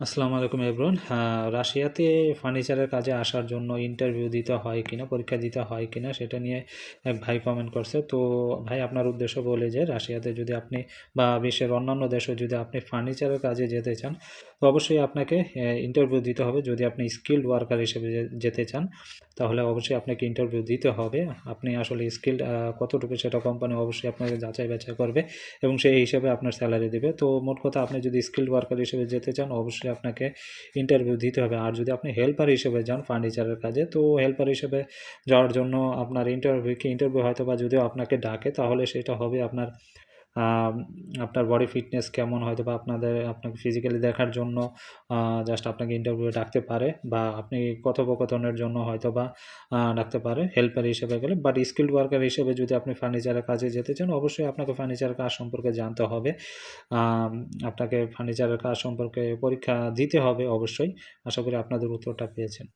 আসসালামু আলাইকুম হ্যাঁ রাশিয়াতে ফার্নিচারের কাজে আসার জন্য ইন্টারভিউ দিতে হয় কিনা, পরীক্ষা দিতে হয় কিনা, সেটা নিয়ে এক ভাই কমেন্ট করছে। তো ভাই, আপনার উদ্দেশ্য বলে যে, রাশিয়াতে যদি আপনি বা বিশ্বের অন্যান্য দেশে যদি আপনি ফার্নিচারের কাজে যেতে চান, তো অবশ্যই আপনাকে ইন্টারভিউ দিতে হবে। যদি আপনি স্কিল্ড ওয়ার্কার হিসেবে যেতে চান, তাহলে অবশ্যই আপনাকে ইন্টারভিউ দিতে হবে। আপনি আসলে স্কিল্ড কতটুকু সেটা কোম্পানি অবশ্যই আপনাকে যাচাই বাছাই করবে এবং সেই হিসেবে আপনার স্যালারি দেবে। তো মোট কথা, আপনি যদি স্কিল্ড ওয়ার্কার হিসেবে যেতে চান, অবশ্যই আপনাকে ইন্টারভিউ দিতে হবে। আর যদি আপনি হেল্পার হিসেবে যান ফার্নিচারের কাজে, তো হেল্পার হিসেবে যাওয়ার জন্য আপনার ইন্টারভিউ কি ইন্টারভিউ হয়তো বা যদিও আপনাকে ডাকে, তাহলে সেটা হবে আপনার আপনার বডি ফিটনেস কেমন হয়তো বা আপনাদের, আপনাকে ফিজিক্যালি দেখার জন্য জাস্ট আপনাকে ইন্টারভিউ ডাকতে পারে বা আপনি কথোপকথনের জন্য হয়তো বা ডাকতে পারে হেল্পার হিসেবে গেলে। বাট স্কিল্ড ওয়ার্কার হিসেবে যদি আপনি ফার্নিচারের কাজে যেতে চান, অবশ্যই আপনাকে ফার্নিচারের কাজ সম্পর্কে জানতে হবে। আপনাকে ফার্নিচারের কাজ সম্পর্কে পরীক্ষা দিতে হবে অবশ্যই। আশা করি আপনাদের উত্তরটা পেয়েছেন।